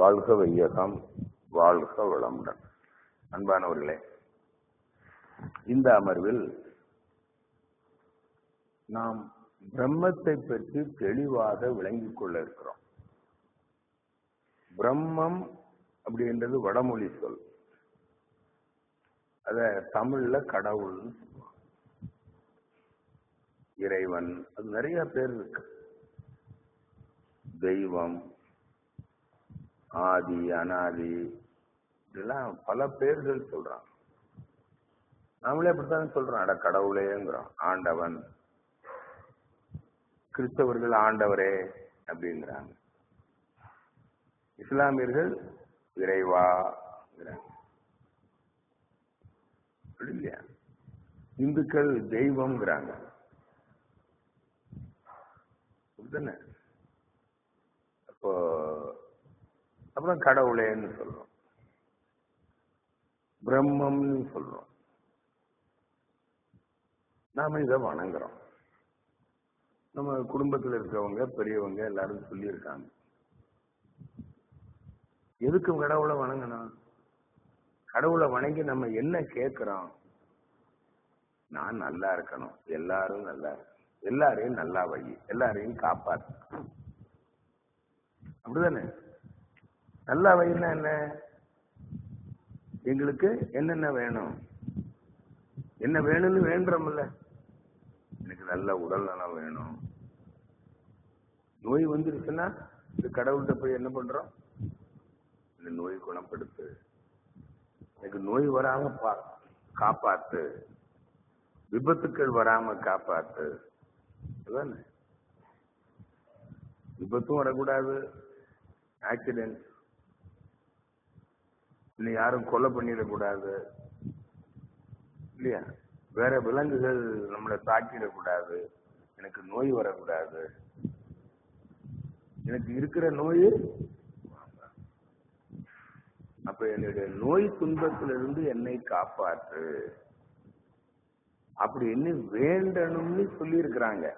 வாழ்க வையகம் வாழ்க வளமுடன். அன்பானவர்களே இந்த அமர்வில் நாம் பிரம்மத்தை பற்றி தெளிவாக விளங்கிக் கொள்ள இருக்கிறோம். பிரம்மம் அப்படின்றது வடமொழி சொல். அத தமிழ்ல கடவுள்னு சொல்லுவாங்க. இறைவன் அது நிறைய பேர் இருக்கு. தெய்வம் ஆதி அனாதி இதெல்லாம் பல பேர்கள் சொல்றான் நாமளே அப்படித்தான் சொல்றோம். அட கடவுளேங்கிறோம். ஆண்டவன். கிறிஸ்தவர்கள் ஆண்டவரே அப்படிங்கிறாங்க. இஸ்லாமியர்கள் இறைவா இல்லையா? இந்துக்கள் தெய்வம்ங்கிறாங்க. அப்போ அப்புறம் கடவுளேன்னு சொல்றோம். பிரம்மம்னு சொல்றோம். நாம இதை வணங்குறோம். நம்ம குடும்பத்தில் இருக்கிறவங்க பெரியவங்க எல்லாரும் சொல்லியிருக்காங்க. எதுக்கு கடவுளை வணங்கணும்? கடவுளை வணங்கி நம்ம என்ன கேட்கிறோம் நான் நல்லா இருக்கணும். எல்லாரும் நல்லா இருக்கணும். எல்லாரையும் நல்லா வை. எல்லாரையும் காப்பாற்று அப்படிதானே? நல்லா வயிறுனா என்ன? எங்களுக்கு என்னென்ன வேணும்? என்ன வேணும்னு வேண்டுறோம்ல. எனக்கு நல்ல உடல் நலம் வேணும். நோய் வந்துருச்சுன்னா இந்த கடவுள்கிட்ட போய் என்ன பண்றோம்? இந்த நோய் குணப்படுத்து. எனக்கு நோய் வராம பா காப்பாத்து. விபத்துக்கள் வராம காப்பாத்து. விபத்தும் வரக்கூடாது. ஆக்சிடென்ட். இன்னும் யாரும் கொலை பண்ணிடக்கூடாது இல்லையா? வேற விலங்குகள் நம்மளை தாக்கிடக்கூடாது எனக்கு நோய் வரக்கூடாது. எனக்கு இருக்கிற நோய் அப்ப என்னுடைய நோய் துன்பத்திலிருந்து என்னை காப்பாற்று. அப்படி என்ன வேண்டணும்னு சொல்லி இருக்கிறாங்க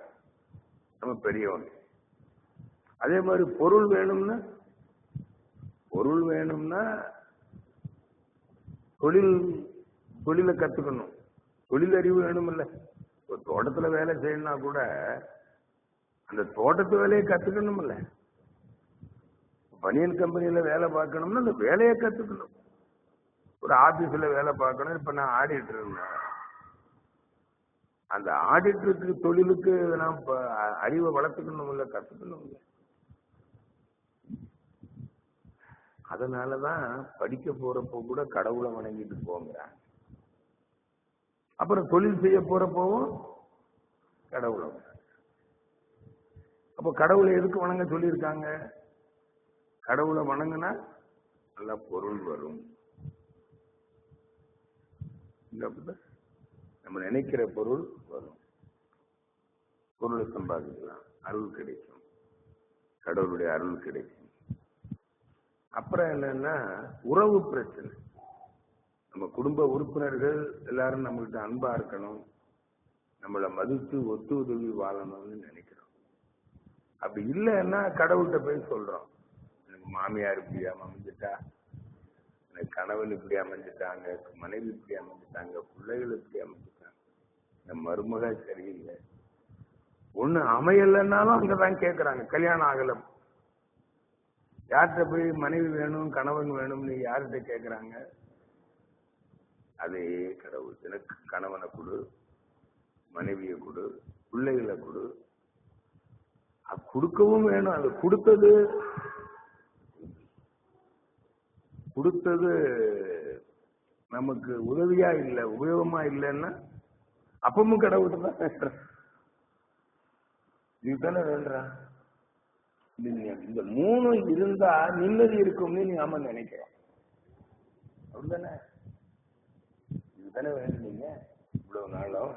நம்ம பெரியவங்க. அதே மாதிரி பொருள் வேணும்னா பொருள் வேணும்னா தொழில் தொழிலை கத்துக்கணும். தொழில் அறிவு வேணுமில்ல. ஒரு தோட்டத்துல வேலை செய்யணும்னா கூட அந்த தோட்டத்து வேலையை கத்துக்கணும்ல பனியன் கம்பெனியில வேலை பார்க்கணும்னா அந்த வேலையை கத்துக்கணும். ஒரு ஆபீஸ்ல வேலை பார்க்கணும். இப்ப நான் ஆடிட்டு இருந்தேன் அந்த ஆடிட்டருக்கு தொழிலுக்கு நான் அறிவை வளர்த்துக்கணும்ல இல்லை அதனாலதான் படிக்க போறப்போ கூட கடவுளை வணங்கிட்டு போங்கிறாங்க. அப்புறம் தொழில் செய்ய போறப்போவும் கடவுளை அப்ப கடவுளை எதுக்கு வணங்க சொல்லியிருக்காங்க? கடவுளை வணங்கினா நல்ல பொருள் வரும். நம்ம நினைக்கிற பொருள் வரும். பொருளை சம்பாதிக்கலாம். அருள் கிடைக்கும். கடவுளுடைய அருள் கிடைக்கும். அப்புறம் என்னன்னா உறவு பிரச்சனை. நம்ம குடும்ப உறுப்பினர்கள் எல்லாரும் நம்மகிட்ட அன்பா இருக்கணும். நம்மளை மதித்து ஒத்து உதவி வாழணும்னு நினைக்கிறோம். அப்படி இல்லைன்னா கடவுள்கிட்ட போய் சொல்றோம். எனக்கு மாமியார் இப்படி அமைஞ்சிட்டா எனக்கு கணவன் இப்படி அமைஞ்சிட்டாங்க மனைவி இப்படி அமைஞ்சிட்டாங்க பிள்ளைகள் இப்படி அமைஞ்சிட்டாங்க. என் மருமக சரியில்லை. ஒண்ணு அமையலைன்னாலும் அங்கதான் கேக்குறாங்க. கல்யாணம் ஆகலை. யார்கிட்ட போய் மனைவி வேணும் கணவன் வேணும்னு யார்கிட்ட கேக்குறாங்க? அதே கடவுள். எனக்கு கணவனை கொடு மனைவியை கொடு பிள்ளைகளை கொடு. அது கொடுக்கவும் வேணும். அது கொடுத்தது கொடுத்தது நமக்கு உதவியா இல்லை உபயோகமா இல்லைன்னா அப்பமும் கடவுள்கிட்ட தான் பேசுறேன் இதுதானே வேண்டாம் இந்த மூணு இருந்தா நிம்மதி இருக்கும்னு நீ ஆமா நினைக்கிறோம். அப்படிதானே? இதுதானே வேண்டுனீங்க இவ்வளவு நாளும்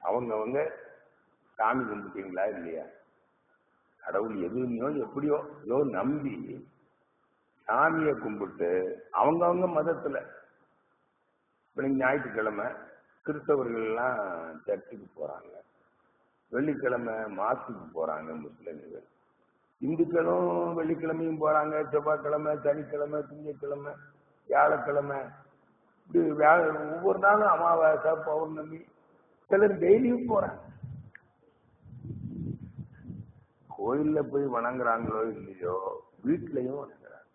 அவங்க அவங்க சாமி கும்பிட்டீங்களா இல்லையா? கடவுள் எதுவுமையோ எப்படியோ ஏதோ நம்பி சாமியை கும்பிட்டு அவங்க அவங்க மதத்துல. இப்ப நீங்க ஞாயிற்றுக்கிழமை கிறிஸ்தவர்கள் எல்லாம் சர்ச்சுக்கு போறாங்க. வெள்ளிக்கிழமை மாசுக்கு போறாங்க முஸ்லிம்கள். இந்துக்களும் வெள்ளிக்கிழமையும் போறாங்க செவ்வாய்க்கிழமை சனிக்கிழமை திங்கக்கிழமை வியாழக்கிழமை. இப்படி வியாழ ஒவ்வொரு நாளும் அமாவாசை பௌர்ணமி சிலர் டெய்லியும் போறாங்க. கோயில்ல போய் வணங்குறாங்களோ இல்லையோ வீட்லயும் வணங்குறாங்க.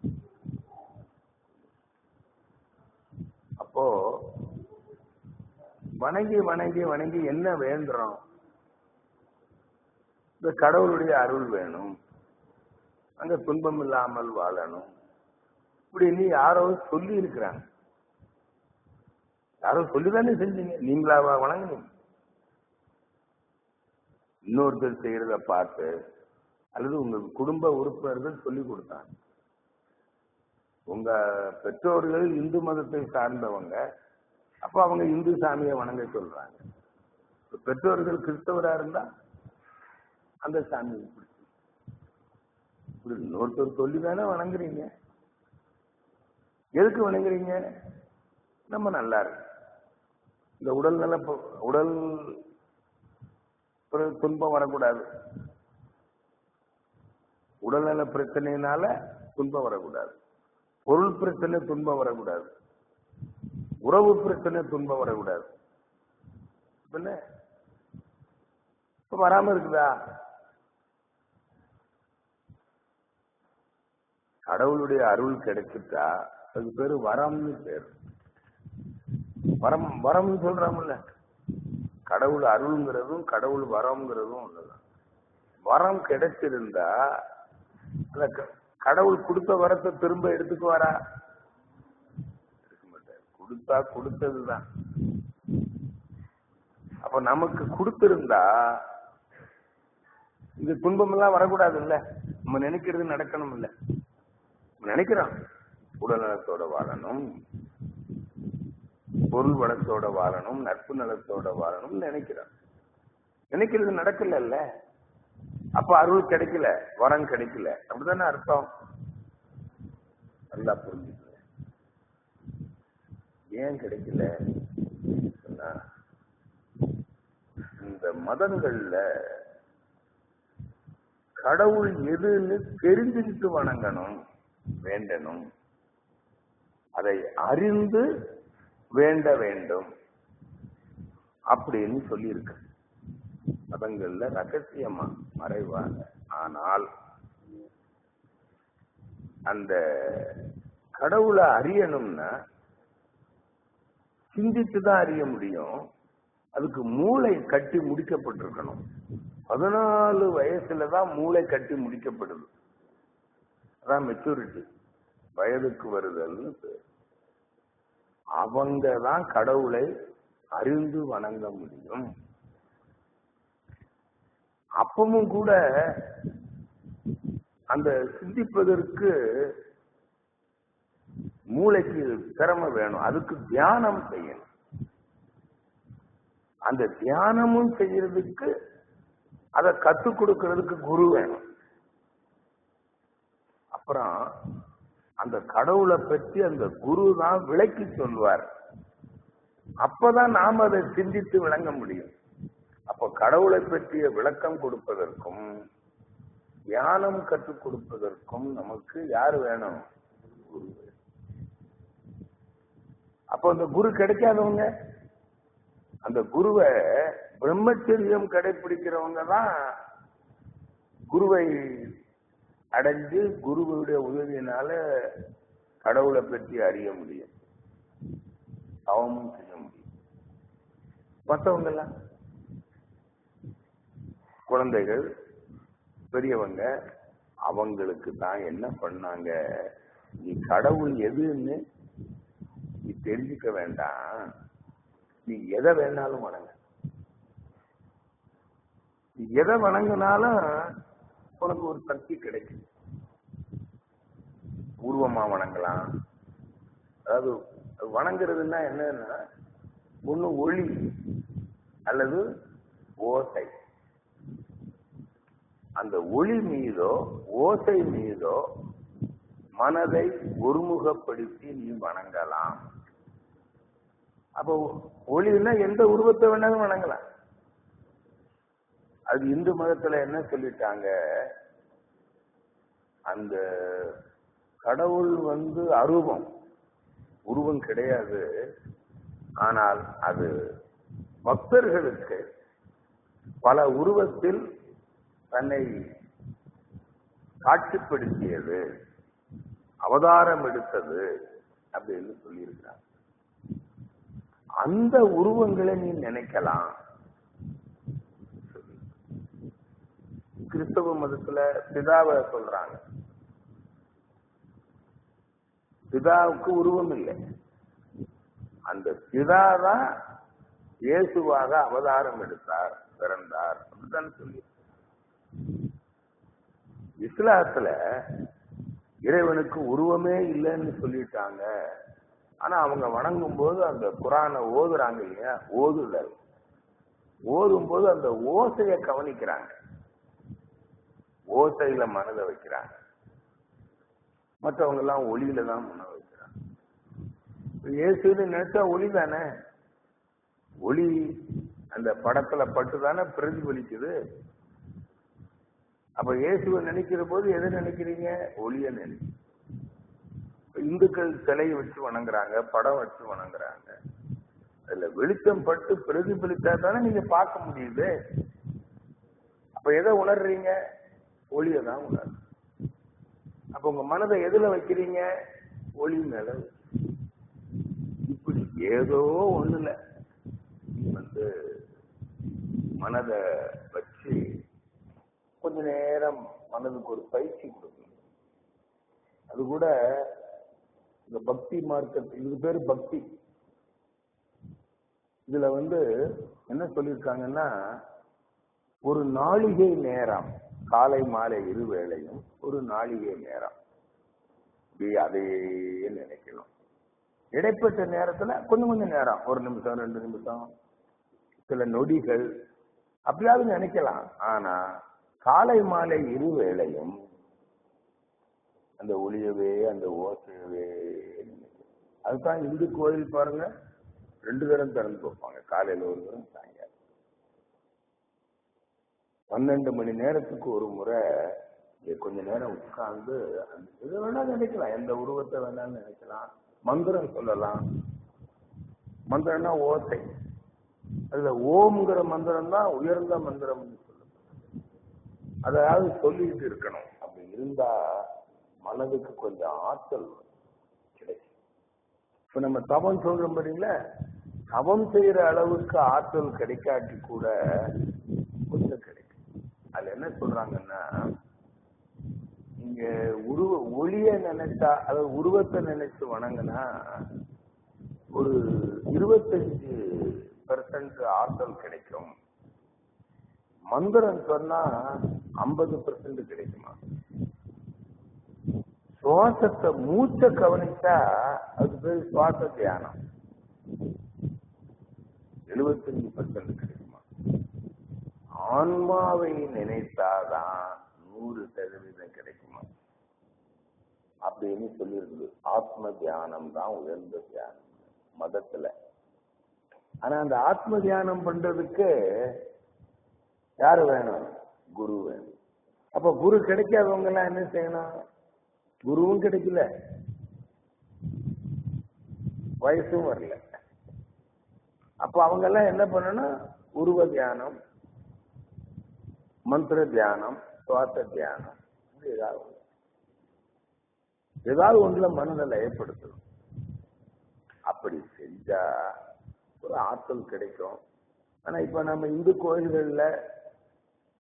அப்போ வணங்கி வணங்கி வணங்கி என்ன வேண்டுறோம்? இந்த கடவுளுடைய அருள் வேணும். அந்த துன்பம் இல்லாமல் வாழணும். இப்படி நீ யாரோ சொல்லி இருக்கிறாங்க. யாரோ சொல்லிதானே செஞ்சீங்க. நீங்களாவா வணங்குனீங்க இன்னொருத்தர் செய்யறத பார்த்து அல்லது உங்க குடும்ப உறுப்பினர்கள் சொல்லி கொடுத்தாங்க. உங்க பெற்றோர்கள் இந்து மதத்தை சார்ந்தவங்க அப்ப அவங்க இந்து சாமியை வணங்க சொல்றாங்க. பெற்றோர்கள் கிறிஸ்தவரா இருந்தா அந்த சாமியை பிடிக்கும் இன்னொருத்தர் சொல்லி தானே வணங்குறீங்க. எதுக்கு வணங்குறீங்க? நம்ம நல்லா இருக்கு. இந்த உடல் நல உடல் துன்பம் வரக்கூடாது. உடல்நல பிரச்சனையினால துன்பம் வரக்கூடாது. பொருள் பிரச்சனை துன்பம் வரக்கூடாது. உறவு பிரச்சனை துன்பம் வரக்கூடாது. என்ன? இப்ப வராம இருக்குதா? கடவுளுடைய அருள் கிடைச்சிட்டா அது பேரு வரம்னு பேர். வரம் வரம்னு சொல்றாமல்ல கடவுள் அருள்ங்கிறதும் கடவுள் வரம்ங்கிறதும் ஒண்ணுதான். வரம் கிடைச்சிருந்தா க- கடவுள் கொடுத்த வரத்தை திரும்ப எடுத்துக்குவாரா? எடுக்க மாட்டார். கொடுத்தா கொடுத்ததுதான். அப்ப நமக்கு கொடுத்திருந்தா இந்த துன்பம் எல்லாம் வரக்கூடாது இல்ல நம்ம நினைக்கிறது நடக்கணும் இல்ல நினைக்கிறான். உடல் நலத்தோட வாழணும் பொருள் வளத்தோட வாழணும் நட்பு நலத்தோட வாழணும் நினைக்கிறான். நினைக்கிறது நடக்கல அப்ப அருள் கிடைக்கல வரம் கிடைக்கல. அப்படிதானே அர்த்தம்? நல்லா புரிஞ்சுக்கல ஏன் கிடைக்கல? இந்த மதங்கள்ல கடவுள் எதுன்னு தெரிஞ்சுக்கிட்டு வணங்கணும். வேண்டணும் அதை அறிந்து வேண்ட வேண்டும். அப்படின்னு சொல்லியிருக்கு. மதங்கள்ல ரகசியமா மறைவாங்க. ஆனால் அந்த கடவுளை அறியணும்னா சிந்தித்து தான் அறிய முடியும். அதுக்கு மூளை கட்டி முடிக்கப்பட்டிருக்கணும். பதினாலு வயசுல தான் மூளை கட்டி முடிக்கப்படுது. அதான் மெச்சூரிட்டி வயதுக்கு வருதல்னு பேர். அவங்க தான் கடவுளை அறிந்து வணங்க முடியும். அப்பவும் கூட அந்த சிந்திப்பதற்கு மூளைக்கு திறமை வேணும். அதுக்கு தியானம் செய்யணும். அந்த தியானமும் செய்யறதுக்கு அதை கத்துக் கொடுக்கறதுக்கு குரு வேணும். அப்புறம் அந்த கடவுளை பற்றி அந்த குரு தான் விளக்கி சொல்வார் அப்பதான் நாம் அதை சிந்தித்து விளங்க முடியும். அப்ப கடவுளை பற்றிய விளக்கம் கொடுப்பதற்கும் தியானம் கற்றுக் கொடுப்பதற்கும் நமக்கு யார் வேணும்? குரு. அப்போ அப்ப அந்த குரு கிடைக்காதவங்க அந்த குருவை பிரம்மச்சரியம் கடைபிடிக்கிறவங்க தான் குருவை அடைஞ்சு குருவுடைய உதவியினால கடவுளை பற்றி அறிய முடியும். அவமும் செய்ய முடியும். மற்றவங்க எல்லாம் குழந்தைகள் பெரியவங்க அவங்களுக்கு தான் என்ன பண்ணாங்க? நீ கடவுள் எதுன்னு நீ தெரிஞ்சுக்க வேண்டாம். நீ எதை வேணாலும் வணங்க. நீ எதை வணங்கினாலும் உனக்கு ஒரு சக்தி கிடைக்கும் பூர்வமா வணங்கலாம் அதாவது வணங்குறதுன்னா என்னன்னா ஒண்ணு ஒளி அல்லது ஓசை. அந்த ஒளி மீதோ ஓசை மீதோ மனதை ஒருமுகப்படுத்தி நீ வணங்கலாம். அப்போ ஒளின்னா எந்த உருவத்தை வேணாலும் வணங்கலாம். அது இந்து மதத்துல என்ன சொல்லிட்டாங்க? அந்த கடவுள் வந்து அருவம். உருவம் கிடையாது. ஆனால் அது பக்தர்களுக்கு பல உருவத்தில் தன்னை காட்சிப்படுத்தியது அவதாரம் எடுத்தது அப்படின்னு சொல்லியிருக்கிறார் அந்த உருவங்களை நீ நினைக்கலாம். கிறிஸ்தவ மதத்துல பிதாவை சொல்றாங்க. பிதாவுக்கு உருவம் இல்லை. அந்த பிதா தான் இயேசுவாக அவதாரம் எடுத்தார் பிறந்தார் அப்படித்தான் சொல்லி இஸ்லாத்துல இறைவனுக்கு உருவமே இல்லைன்னு சொல்லிட்டாங்க. ஆனா அவங்க வணங்கும் போது அந்த குரானை ஓதுறாங்க இல்லையா? ஓதுதல். ஓதும் போது அந்த ஓசையை கவனிக்கிறாங்க. ஓசையில மனதை வைக்கிறாங்க. மற்றவங்க எல்லாம் ஒளியில தான் மன வைக்கிறாங்க. இயேசுன்னு நினைச்சா ஒளி தானே? ஒளி அந்த படத்துல பட்டு தானே பிரதிபலிக்குது? அப்ப இயேசுவை நினைக்கிற போது எதை நினைக்கிறீங்க? ஒளிய நினை இந்துக்கள் சிலையை வச்சு வணங்குறாங்க படம் வச்சு வணங்குறாங்க. அதுல வெளிச்சம் பட்டு பிரதிபலித்தா தானே நீங்க பார்க்க முடியுது. அப்ப எதை உணர்றீங்க? ஒளியை தான் உணர் அப்ப உங்க மனதை எதுல வைக்கிறீங்க? ஒளி மேல இப்படி ஏதோ ஒண்ணுல வந்து மனதை வச்சு கொஞ்ச நேரம் மனதுக்கு ஒரு பயிற்சி கொடுக்கணும் அது கூட இந்த பக்தி மார்க்கத்து இது பேரு பக்தி. இதுல வந்து என்ன சொல்லியிருக்காங்கன்னா ஒரு நாளிகை நேரம். காலை மாலை இரு வேளையும் ஒரு நாளிகை நேரம். இப்படி அதையே நினைக்கணும். இடைப்பட்ட நேரத்துல கொஞ்சம் கொஞ்சம் நேரம். ஒரு நிமிஷம் ரெண்டு நிமிஷம். சில நொடிகள். அப்படியாவது நினைக்கலாம். ஆனா காலை மாலை இரு வேளையும் அந்த ஒளியவே அந்த ஓசையவே அதுதான் இந்து கோயில் பாருங்க ரெண்டு தரம் திறந்து வைப்பாங்க. காலையில ஒரு தரம் சாயங்காலம். பன்னெண்டு மணி நேரத்துக்கு ஒரு முறை இங்க கொஞ்ச நேரம் உட்கார்ந்து அந்த வேணாலும் வேணா நினைக்கலாம். எந்த உருவத்தை வேணாலும் நினைக்கலாம். மந்திரம் சொல்லலாம். மந்திரம்னா ஓசை. அதுல ஓம்ங்கிற மந்திரம் தான் உயர்ந்த மந்திரம் அதாவது சொல்லிட்டு இருக்கணும். அப்படி இருந்தா மனதுக்கு கொஞ்சம் ஆற்றல் கிடைக்கும். இப்ப நம்ம தவம் சொல்றோம் பாத்தீங்களா? தவம் செய்யற அளவுக்கு ஆற்றல் கிடைக்காட்டி கூட அதுல என்ன சொல்றாங்கன்னா இங்க உருவ ஒளிய நினைச்சா அதாவது உருவத்தை நினைச்சு வணங்கினா ஒரு இருபத்தஞ்சு பெர்சன்ட் ஆற்றல் கிடைக்கும். மந்திரம் சொன்னா ஐம்பது பெர்சன்ட் கிடைக்குமா? சுவாசத்தை மூச்ச கவனிச்சா அது பேர் சுவாச தியானம். எழுபத்தஞ்சு பெர்சன்ட் கிடைக்கும். ஆன்மாவை நினைத்தாதான் நூறு சதவீதம் கிடைக்குமா? அப்படின்னு சொல்லியிருக்குது. ஆத்ம தியானம் தான் உயர்ந்த தியானம். மதத்துல. ஆனா அந்த ஆத்ம தியானம் பண்றதுக்கு யாரு வேணும்? குரு வேணும். அப்ப குரு கிடைக்காதவங்க எல்லாம் என்ன செய்யணும்? குருவும் கிடைக்கல. வயசும் வரல. அப்ப அவங்க எல்லாம் என்ன பண்ணணும்? உருவ தியானம் மந்திர தியானம் சுவாச தியானம் ஏதாவது ஒன்று ஏதாவது ஒன்றுல மனதை லயப்படுத்தணும் அப்படி செஞ்சா ஒரு ஆற்றல் கிடைக்கும். ஆனா இப்ப நம்ம இந்து கோயில்கள்ல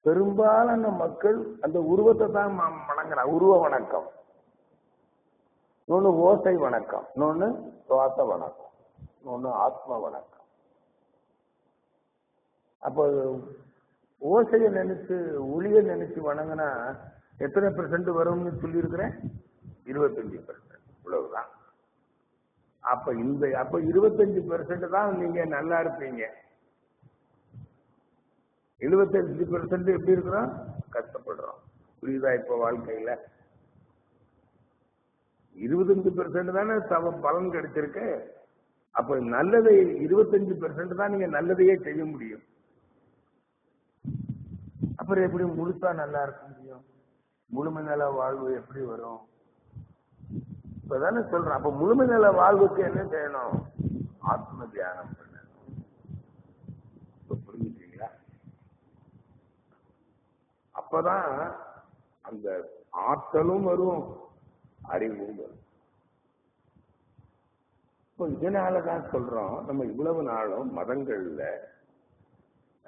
பெரும்பாலான மக்கள் அந்த உருவத்தை தான் ம- உருவ வணக்கம். இன்னொன்னு ஓசை வணக்கம். இன்னொன்னு சுவாச வணக்கம். இன்னொன்னு ஆத்ம வணக்கம். அப்போ ஓசையை நினைச்சு ஒளிய நினைச்சு வணங்கினா எத்தனை பெர்சன்ட் வரும்னு சொல்லியிருக்கிறேன்? இருபத்தஞ்சு பெர்சன்ட் இவ்வளவுதான். அப்ப இந்த அப்ப இருபத்தஞ்சு பெர்சன்ட் தான் நீங்க நல்லா இருப்பீங்க. எழுபத்தஞ்சு பெர்சன்ட் எப்படி இருக்கிறோம்? கஷ்டப்படுறோம். புரியுதா இப்ப வாழ்க்கையில? இருபத்தஞ்சு பெர்சன்ட் தானே சம பலன் கிடைச்சிருக்கு. அப்ப நல்லதை இருபத்தஞ்சு பெர்சன்ட் தான் நீங்க நல்லதையே செய்ய முடியும். அப்புறம் எப்படி முழுசா நல்லா இருக்க முடியும்? முழுமை நல வாழ்வு எப்படி வரும்? இப்பதானே சொல்றேன். அப்ப முழுமை நல வாழ்வுக்கு என்ன செய்யணும்? ஆத்ம தியானம் பண்ணணும். புரிஞ்சுட்டீங்களா அப்பதான் அந்த ஆற்றலும் வரும் அறிவும் வரும். இப்போ இதனாலதான் சொல்றோம் நம்ம இவ்வளவு நாளும் மதங்கள்ல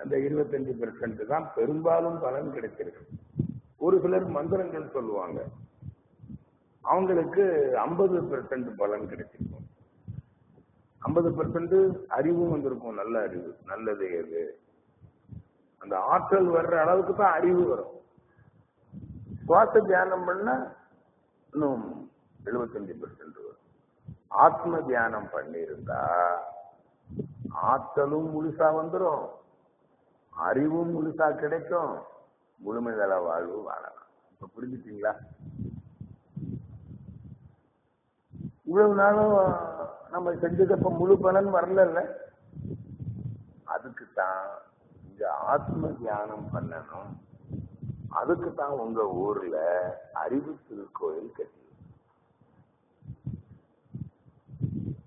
அந்த இருபத்தஞ்சு பெர்சன்ட் தான் பெரும்பாலும் பலன் கிடைச்சிருக்கு ஒரு சிலர் மந்திரங்கள் சொல்லுவாங்க. அவங்களுக்கு ஐம்பது பெர்சன்ட் பலன் கிடைச்சிருக்கும் ஐம்பது பெர்சன்ட் அறிவும் வந்திருக்கும். நல்ல அறிவு. நல்லது எது? அந்த ஆற்றல் வர்ற அளவுக்கு தான் அறிவு வரும். சுவாச தியானம் பண்ணா இன்னும் எழுபத்தஞ்சு பெர்சன்ட் வரும். ஆத்ம தியானம் பண்ணியிருந்தா ஆற்றலும் முழுசா வந்துடும் அறிவும் முழுசா கிடைக்கும். முழுமைதள வாழ்வு வாழலாம். இப்ப புரிஞ்சுட்டீங்களா? இவ்வளவு நாளும் நம்ம செஞ்சதப்ப முழு பலன் வரல அதுக்கு தான் இங்க ஆத்ம தியானம் பண்ணணும். அதுக்கு தான் உங்க ஊர்ல அறிவு திருக்கோயில் கட்டி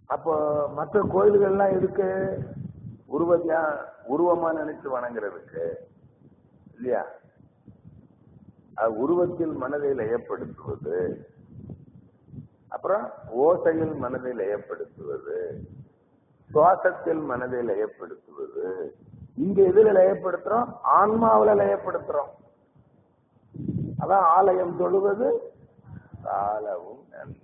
அப்போ மற்ற கோயில்கள்லாம் இருக்கு உருவத்தியா உருவமா நினைச்சு வணங்குறதுக்கு இல்லையா? அது உருவத்தில் மனதை லயப்படுத்துவது அப்புறம் ஓசையில் மனதை லயப்படுத்துவது சுவாசத்தில் மனதை லயப்படுத்துவது இங்க எதுல லயப்படுத்துறோம் ஆன்மாவில லயப்படுத்துறோம் அதான் ஆலயம் தொழுவது காலவும் நன்றி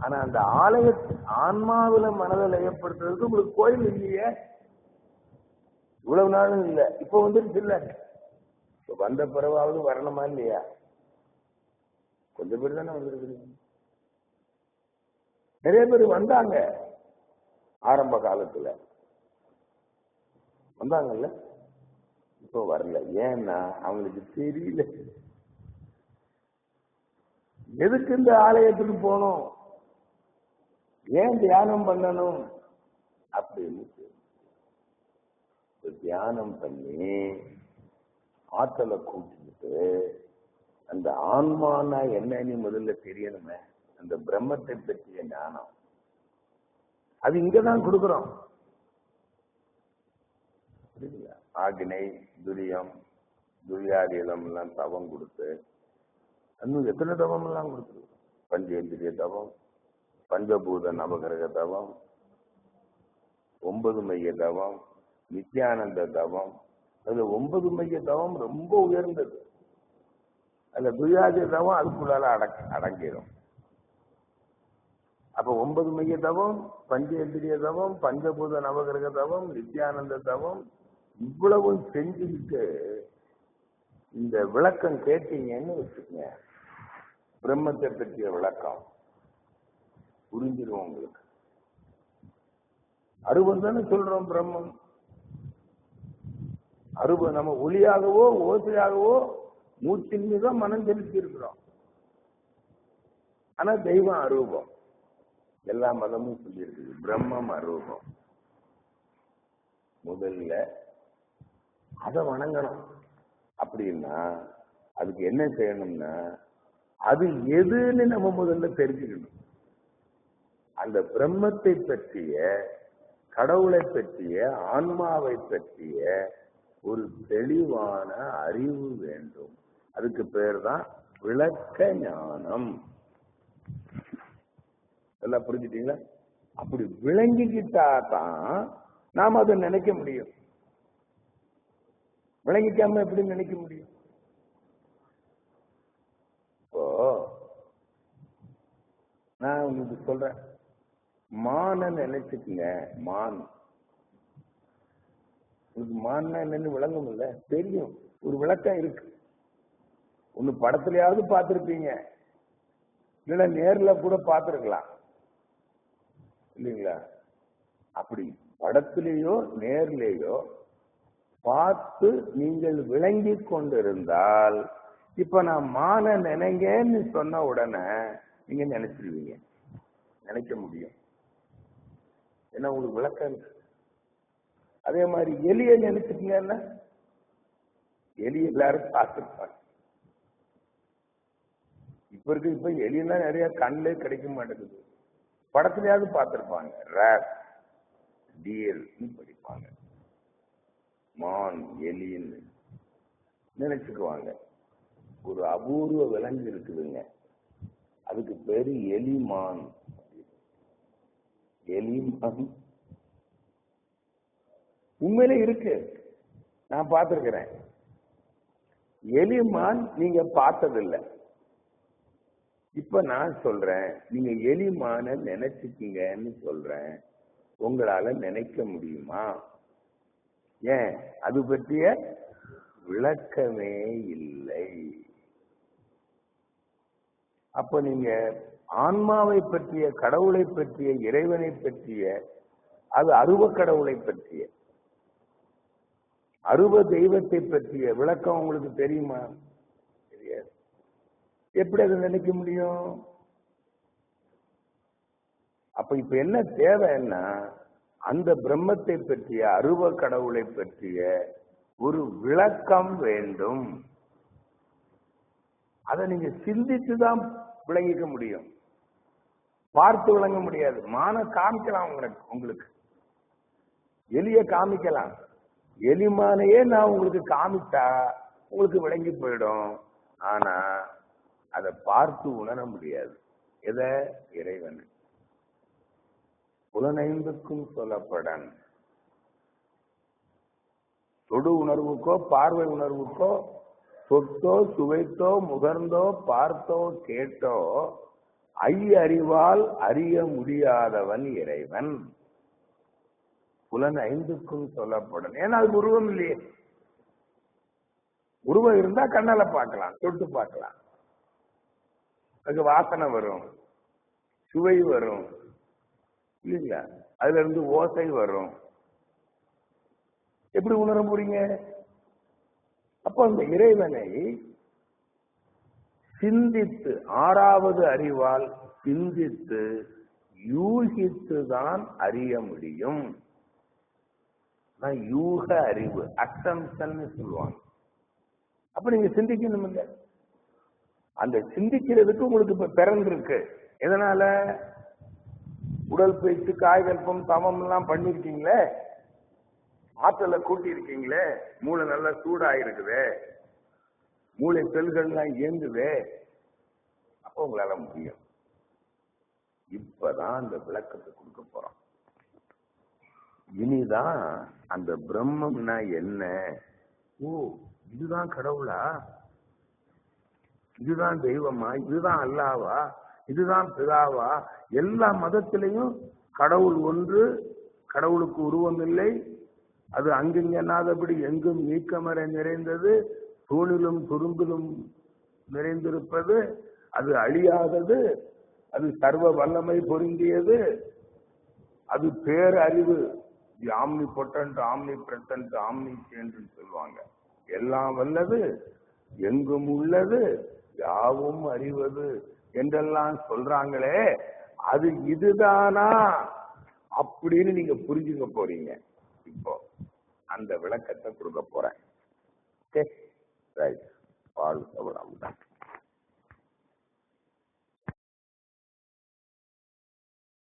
ஆனா அந்த ஆலய ஆன்மாவில மனதில் ஏற்படுத்துறதுக்கு உங்களுக்கு கோயில் இல்லையே. இவ்வளவு நாளும் இல்ல. இப்ப வந்துருச்சு இல்ல. வந்த பிறவாவது வரணுமா இல்லையா? கொஞ்சம் பேர் தானே வந்திருக்கிறீங்க. நிறைய பேர் வந்தாங்க ஆரம்ப காலத்துல. வந்தாங்கல்ல? இப்போ வரல. ஏன்னா அவங்களுக்கு தெரியல. எதுக்கு இந்த ஆலயத்துக்கு போகணும்? ஏன் தியானம் பண்ணணும்? அப்படின்னு தியானம் பண்ணி ஆற்றலை கூட்டிட்டு அந்த ஆன்மானா என்னன்னு முதல்ல தெரியணுமே. அந்த பிரம்மத்தை பற்றிய ஞானம். அது இங்கதான் கொடுக்குறோம். புரியுதுங்களா? ஆகினை துரியம் துரியாதீதம் எல்லாம் தவம் கொடுத்து இன்னும் எத்தனை தவம் எல்லாம் கொடுத்துருக்கோம்? பஞ்சேந்திரிய தவம் பஞ்சபூத நவகிரக தவம் ஒன்பது மைய தவம் நித்யானந்த தவம். அது ஒன்பது மைய தவம் ரொம்ப உயர்ந்தது. அந்த துரியாதி தவம் அதுக்குள்ளால அடக்க அடங்கிடும் அப்ப ஒன்பது மைய தவம் பஞ்சேந்திரிய தவம் பஞ்சபூத நவகிரக தவம் நித்யானந்த தவம் இவ்வளவும் செஞ்சுக்கிட்டு இந்த விளக்கம் கேட்டீங்கன்னு வச்சுக்கோங்க. பிரம்மத்தை பற்றிய விளக்கம். புரிஞ்சிடும் உங்களுக்கு. அருவம் தானே சொல்றோம் பிரம்மம். அருவ நம்ம ஒளியாகவோ ஓசையாகவோ மூச்சின் மீது மனம் செலுத்தி இருக்கிறோம் ஆனா தெய்வம் அரூபம் எல்லா மதமும் சொல்லியிருக்கு பிரம்மம் அரூபம் முதல்ல அதை வணங்கணும். அப்படின்னா அதுக்கு என்ன செய்யணும்னா அது எதுன்னு நம்ம முதல்ல தெரிஞ்சுக்கணும். அந்த பிரம்மத்தை பற்றிய கடவுளை பற்றிய ஆன்மாவை பற்றிய ஒரு தெளிவான அறிவு வேண்டும். அதுக்கு பேர் தான் விளக்க ஞானம். எல்லாம் புரிஞ்சுட்டீங்களா? அப்படி விளங்கிக்கிட்டா தான் நாம் அதை நினைக்க முடியும். விளங்கிக்காம எப்படி நினைக்க முடியும்? இப்போ நான் உங்களுக்கு சொல்றேன். மான நினைச்சுக்குங்க மான். உங்களுக்கு மான்னா என்னன்னு விளங்கும் இல்ல? தெரியும். ஒரு விளக்கம் இருக்கு. ஒண்ணு படத்துலயாவது பார்த்திருப்பீங்க. இல்லைன்னா நேர்ல கூட பார்த்திருக்கலாம். இல்லைங்களா? அப்படி படத்திலேயோ நேர்லேயோ பார்த்து நீங்கள் விளங்கி கொண்டிருந்தால் இப்ப நான் மான நினைங்கன்னு சொன்ன உடனே நீங்க நினைச்சிருவீங்க. நினைக்க முடியும். ஏன்னா உங்களுக்கு விளக்கம்? அதே மாதிரி எலிய நினைச்சிட்டீங்கன்னா எலி எல்லாரும் பார்த்துருப்பாங்க. இப்ப இருக்கு இப்ப எலியெல்லாம் நிறைய கண்ணிலே கிடைக்க மாட்டேங்குது. படத்துலயாவது பார்த்திருப்பாங்க. ரேர் டிஎல் படிப்பாங்க. மான் எலின்னு நினைச்சுக்குவாங்க. ஒரு அபூர்வ விலங்கு இருக்குதுங்க. அதுக்கு பேரு எலிமான். எலிமான் உண்மையிலே இருக்கு. நான் பார்த்திருக்கிறேன். எலிமான் நீங்க பார்த்ததில்லை. இப்ப நான் சொல்றேன் நீங்க எலிமான நினைச்சுக்கீங்கன்னு சொல்றேன். உங்களால நினைக்க முடியுமா? ஏன்? அது பற்றிய விளக்கமே இல்லை. அப்ப நீங்க ஆன்மாவை பற்றிய கடவுளை பற்றிய இறைவனை பற்றிய அது அருவ கடவுளை பற்றிய. அருவ தெய்வத்தை பற்றிய விளக்கம் உங்களுக்கு தெரியுமா? தெரியாது. எப்படி அதை நினைக்க முடியும்? அப்ப இப்ப என்ன தேவைன்னா அந்த பிரம்மத்தை பற்றிய அருவ கடவுளை பற்றிய ஒரு விளக்கம் வேண்டும். அதை நீங்க சிந்தித்து தான் விளங்கிக்க முடியும். பார்த்து விளங்க முடியாது. மான காமிக்கலாம் உங்களுக்கு உங்களுக்கு. எலிய காமிக்கலாம். எலிமானையே நான் உங்களுக்கு காமிச்சா உங்களுக்கு விளங்கி போயிடும். ஆனா அதை பார்த்து உணர முடியாது. எதை? இறைவன். புலனைந்துக்கும் சொல்லப்படன். தொடு உணர்வுக்கோ பார்வை உணர்வுக்கோ தொட்டோ சுவைத்தோ முகர்ந்தோ பார்த்தோ கேட்டோ ஐ அறிவால் அறிய முடியாதவன் இறைவன். புலன் ஐந்துக்கும் சொல்லப்படும். ஏன்னா அது உருவம் இல்லையே. உருவம் இருந்தா கண்ணால பார்க்கலாம் தொட்டு பார்க்கலாம். அதுக்கு வாசனை வரும் சுவை வரும் இல்லைங்களா? அதுல இருந்து ஓசை வரும். எப்படி உணர போறீங்க? அப்போ அந்த இறைவனை சிந்தித்து ஆறாவது அறிவால் சிந்தித்து யூகித்து தான் அறிய முடியும். யூக அறிவு அசம்சன் சொல்லுவாங்க. அப்ப நீங்க சிந்திக்கணும் இல்ல அந்த சிந்திக்கிறதுக்கு உங்களுக்கு இப்ப பிறந்திருக்கு எதனால? உடல் பயிற்சி காய்கல்பம் தவம் எல்லாம் பண்ணிருக்கீங்களே? ஆற்றலை கூட்டி இருக்கீங்களே மூளை நல்லா சூடாயிருக்குதே? மூளை செல்கள்லாம் இயங்குதே. அப்போ உங்களால முடியும். இப்பதான் அந்த விளக்கத்தை கொடுக்க போறோம். இனிதான் அந்த பிரம்மம்னா என்ன? ஓ இதுதான் கடவுளா? இதுதான் தெய்வமா? இதுதான் அல்லாவா? இதுதான் பிதாவா? எல்லா மதத்திலையும் கடவுள் ஒன்று கடவுளுக்கு உருவம் இல்லை. அது அங்கிங்கனாதபடி எங்கும் நீக்கமர நிறைந்தது. தூணிலும் துரும்பிலும் நிறைந்திருப்பது அது அழியாதது அது சர்வ வல்லமை பொருந்தியது அது பேரறிவு. Omnipotent omnipresent omni என்று சொல்லுவாங்க. எல்லாம் வல்லது எங்கும் உள்ளது யாவும் அறிவது என்றெல்லாம் சொல்றாங்களே அது இதுதானா? அப்படின்னு நீங்க புரிஞ்சுக்க போறீங்க. இப்போ அந்த விளக்கத்தை கொடுக்க போறேன். right? All over Amda.